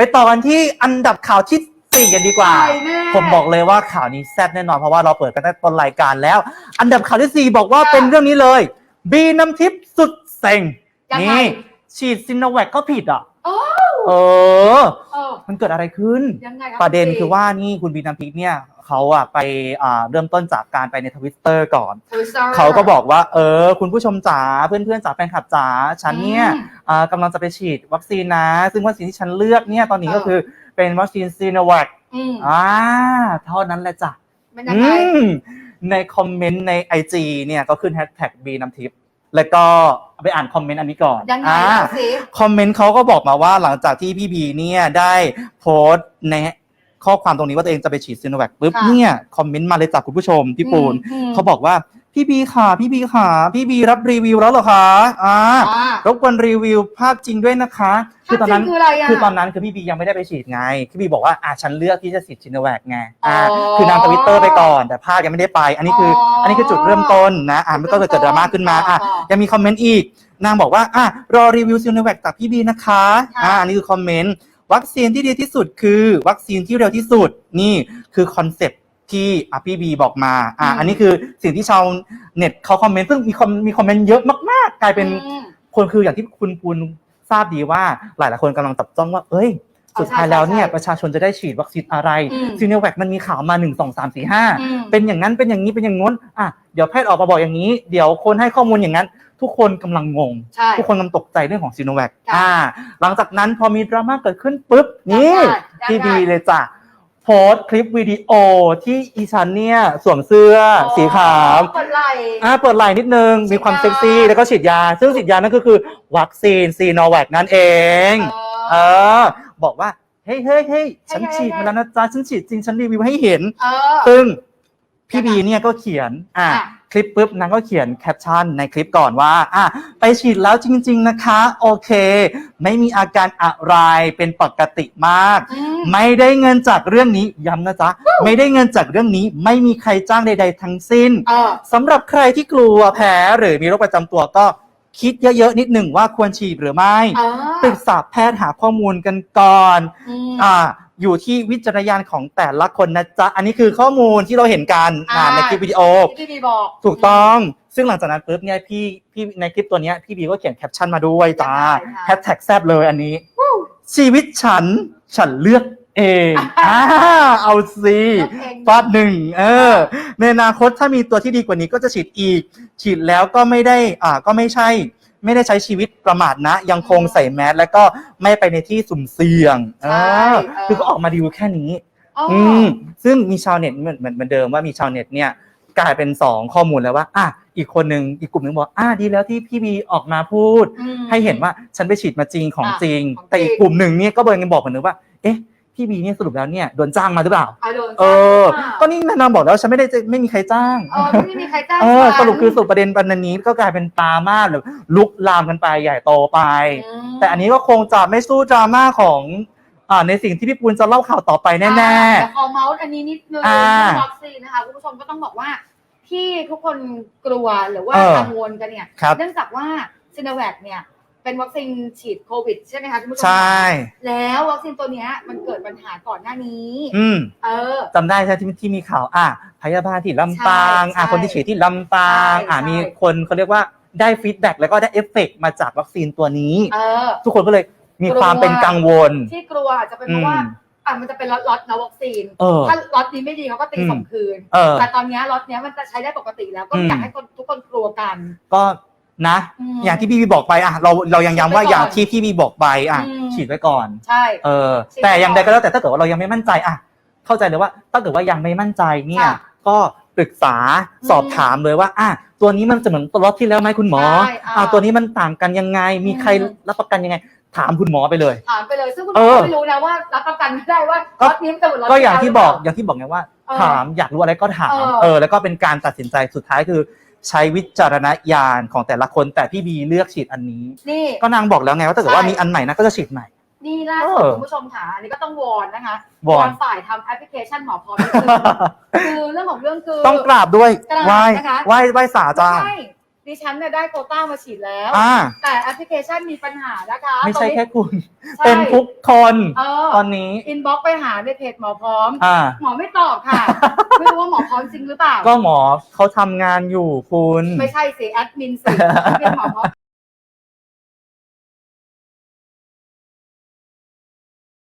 ไปต่อกันที่อันดับข่าวที่สี่กันดีกว่าใช่แม่ผมบอกเลยว่าข่าวนี้แซ่บแน่นอนเพราะว่าเราเปิดกันตั้งแต่ต้นรายการแล้ว อันดับข่าวที่สี่บอกว่าค่ะเป็นเรื่องนี้เลย บีน้ำทิพย์สุดเซ็งยังไง นี่ฉีดซินโนแวคก็ผิดอะโอ้ เออ เออมันเกิดอะไรขึ้น ยังไงคบประเด็นณคือว่านี่คุณบีน้ำทิพย์เนี่ยเขาอะไปอ่าเริ่มต้นจากการไปในทวิตเตอร์ก่อน Twitter เขาก็บอกว่า เออ คุณผู้ชมจ๋าเพื่อนๆจ๋าแฟนคลับจ๋าฉันเนี่ยอืมอ่ากำลังจะไปฉีดวัคซีนนะ ซึ่งวัคซีนที่ฉันเลือกเนี่ยตอนนี้เออก็คือเป็นวัคซีนซีโนแวคอืมอ่าเท่านั้นแหละจ้ะมันยังอืไงมในคอมเมนต์ใน IG เนี่ยก็ขึ้นแฮชแท็กบีน้ำทิพย์ แล้วก็ไปอ่านคอมเมนต์อันนี้ก่อนยังไงอ่าเอาสิคอมเมนต์เขาก็บอกมาว่าหลังจากที่พี่บีเนี่ยได้โพสต์ในข้อความตรงนี้ว่าตัวเองจะไปฉีดซีโนแวคปุ๊บค่ะเนี่ยคอมเมนต์มาเลยจากคุณผู้ชมพี่ปูนอืมเขาบอกว่า พี่บีค่ะ พี่บีค่ะ พี่บีรับรีวิวแล้วเหรอคะอ่าอ่ารบกวนรีวิวภาพจริงด้วยนะคะภาพจริงคืออะไรอะคือตอนนั้นคือพี่บียังไม่ได้ไปฉีดไงพี่บีบอกว่าอ่าฉันเลือกที่จะฉีดชินแวกไงอ่าอ๋อคือนางทวิตเตอร์ไปก่อน แต่ภาพยังไม่ได้ไป อันนี้คืออออัอันนี้คือจุดเริ่มต้นนะอ่าไม่ต้องเกิดดราม่าขึ้นมาอะอ๋อยังมีคอมเมนต์อีก นางบอกว่าอะรอรีวิวซิโนแวคจากพี่บีนะคะค่ะอ่าอันนี้คือคอมเมนต์ วัคซีนที่ดีที่สุดคือ วัคซีนที่เร็วที่สุดนี่คือคอนเซปต์ ที่อะพี่บีบอกมา อ่าอันนี้คือสิ่งที่ชาวเน็ตเขาคอมเมนต์ซึ่งมีคอมมีคอมเมนต์เยอะมากๆ กลายเป็นอืม คนคืออย่างที่คุณปูนทราบดีว่าหลายหลายๆคนกำลังจับจ้องว่า เอ้ย สุดท้ายแล้วเนี่ย ใช่ใช่ประชาชนจะได้ฉีดวัคซีนอะไรอืม ซีโนแวคมันมีข่าวมา1 2 3 4 5อืม เป็นอย่างนั้นเป็นอย่างนี้เป็นอย่างง้นอะเดี๋ยวแพทย์ออกมาบอกอย่างนี้ เดี๋ยวคนให้ข้อมูลอย่างนั้น ทุกคนกำลังงง ใช่ ทุกคนกำลังตกใจเรื่องของซีโนแวคค่ะ อ่า หลังจากนั้นพอมีดราม่าเกิดขึ้นปุ๊บนี่ยังไงพี่ยังไงบีเลยจ้ะโพสต์คลิปวิดีโอที่อีชันเนี่ยสวมเสื้อสีขาวเปิดไหล่อ่าเปิดไหล่นิดนึง มีความฉีดยา เซ็กซี่แล้วก็ฉีดยา ซึ่งฉีดยานั่นก็คือวัคซีนซีโนแวคนั่นเอง เออบอกว่า เฮ้ยเฮ้ยเฮ้ยฉันเฮ้ยฉีดเฮ้ยมาแล้วนะจ๊ะ ฉันฉีดจริง ฉันรีวิวให้เห็น เออ ซึ่งพี่บีเนี่ยก็เขียน อ่าค่ะ คลิปปุ๊บนางก็เขียนแคปชั่นในคลิปก่อนว่าอะไปฉีดแล้วจริง ๆนะคะ โอเค ไม่มีอาการอะไรเป็นปกติมากอืมไม่ได้เงินจากเรื่องนี้ย้ำนะจ๊ะ ไม่ได้เงินจากเรื่องนี้ ไม่มีใครจ้างใด ๆ ทั้งสิ้นเออสำหรับใครที่กลัวแพ้หรือมีโรคประจำตัวก็คิดเยอะๆนิดหนึ่งว่าควรฉีดหรือไม่เออปรึกษาแพทย์หาข้อมูลกันก่อนอืมอ่า อยู่ที่วิจารณญาณของแต่ละคนนะจ๊ะ อันนี้คือข้อมูลที่เราเห็นกันอ่าอ่าในคลิปวิดีโอ ที่พี่บีบอกถูกต้อง ซึ่งหลังจากนั้นปุ๊บเนี่ยพี่พี่ในคลิปตัวเนี้ยพี่บีก็เขียนแคปชั่นมาด้วยจ้าใช่ค่ะแฮชแท็กแซบเลยอันนี้ ชีวิตฉันฉันเลือกเองอ่าเอาสิเลือกเองฟาดหนึ่งเออ ในอนาคตถ้ามีตัวที่ดีกว่านี้ก็จะฉีดอีก ฉีดแล้วก็ไม่ได้อ่าก็ไม่ใช่ ไม่ได้ใช้ชีวิตประมาทนะ ยังคงใส่แมสแล้วก็ไม่ไปในที่สุ่มเสี่ยงใช่อ่าเออคือก็ออกมาดีลแค่นี้ อ๋อออืมซึ่งมีชาวเน็ตเหมือนเหมือนเหมือนเดิมว่ามีชาวเน็ตเนี่ยกลายเป็นสองข้อมูลแล้วว่าอะอีกคนหนึ่งอีกกลุ่มหนึ่งบอกอะดีแล้วที่พี่บีออกมาพูด อืม ให้เห็นว่าฉันไปฉีดมาจริงของอะจริง ของแต่อีกจริงกลุ่มหนึ่งเนี่ยก็เบิร์นกันบอกเหมือนกันว่า เอ๊ะ พี่บีเนี่ยสรุปแล้วเนี่ยโดนจ้างมาหรือเปล่า อะโดนเออจ้างก็นี่นางบอกแล้วฉันไม่ได้จะไม่มีใครจ้าง เออไม่มีใครจ้างเออฉันสรุปคือสรุปประเด็นประเด็นนี้ก็กลายเป็นตามาหรือลุกลามกันไปใหญ่โตไป อืม แต่อันนี้ก็คงจะไม่สู้ดราม่าของอ่าในสิ่งที่พี่ปูนจะเล่าข่าวต่อไปแน่ อ่าแต่ขอเมาส์อันนี้นิดนึงอ่าเรื่องวัคซีนนะคะคุณผู้ชมก็ต้องบอกว่าที่ทุกคนกลัวหรือว่าเออกังวลกันเนี่ย ครับเนื่องจากว่าซินแวคเนี่ย เป็นวัคซีนฉีดโควิดใช่ไหมคะคุณผู้ชมๆใช่ แล้ววัคซีนตัวเนี้ยมันเกิดปัญหาก่อนหน้านี้ อืมเออ จำได้ใช่ไหมที่ที่มีข่าว อะพยาบาลที่ลำปางใช่อะใช่คนที่ฉีดที่ลำปาง ใช่อะใช่ มีคนเขาเรียกว่าได้ฟีดแบ็กแล้วก็ได้เอฟเฟกต์มาจากวัคซีนตัวนี้ เออ ทุกคนก็เลยมีกลัวความเป็นกังวล ที่กลัวอาจจะเป็นเพราะว่า อืมอะมันจะเป็นล็อตล็อตนะวัคซีน เออถ้าล็อตนี้ไม่ดีเขาก็ตีอืม ส่งคืน เออ แต่ตอนเนี้ยล็อตเนี้ยมันจะใช้ได้ปกติแล้วก็อืมอยากให้คนทุกคนกลัวกัน ก็ นะมอย่างที่พี่บีบอกไปอะเราเรายังย้ำว่าฉีดไว้ก่อนอย่างที่พี่บีบอกไปอะอืม ฉีดไว้ก่อน ใช่ เออ ฉีดไว้แต่อย่างใดก่อนก็แล้วแต่ถ้าเกิดว่าเรายังไม่มั่นใจอะเข้าใจเลยว่าถ้าเกิดว่ายังไม่มั่นใจเนี่ย ค่ะก็ปรึกษาอืมสอบถามเลยว่าอะตัวนี้มันจะเหมือนตัวล็อตที่แล้วไหมคุณหมอใช่อ่าอะตัวนี้มันต่างกันยังไง มีใครอืม รับประกันยังไง ถามคุณหมอไปเลย ถามไปเลยซึ่งคุณหเอมออ ก็ไม่รู้นะว่ารับประกันไม่ได้ว่าก็ล็อตนี้มันจะเหมือนล็อตก็อย่างที่บอกแล้วหรือย่างที่บอกไงว่า เออ ถามอยากรู้อะไรก็ถามเออ เออ แล้วก็เป็นการตัดสินใจสุดท้ายคือ ใช้วิจารณญาณของแต่ละคน แต่พี่บีเลือกฉีดอันนี้ นี่ ก็นางบอกแล้วไงว่าถ้าเกิดว่าใช่มีอันใหม่นะก็จะฉีดใหม่ นี่ล่าสุดเออคุณผู้ชมค่ะ อันนี้ก็ต้องวอนนะคะวอน ฝ่ายทำแอปพลิเคชันหมอพร้อมนิดนึงคือเรื่องของเรื่องคือ ต้องกราบด้วยกราบไหว้นะคะ ไหว้ไหว้สาจ้าใช่ดิ ดิฉันเนี่ยได้โควต้ามาฉีดแล้ว อ่า แต่แอปพลิเคชันมีปัญหานะคะไม่ใช่ตอนนี้ แค่คุณ ใช่ เป็นทุกคนเออตอนนี้ อินบ็อกไปหาในเพจหมอพร้อม อ่า หมอไม่ตอบค่ะ ไม่รู้ว่าหมอพร้อมจริงหรือเปล่า ก็หมอเขาทำงานอยู่คุณ ไม่ใช่สิแอดมินสิเป็นหมอพร้อม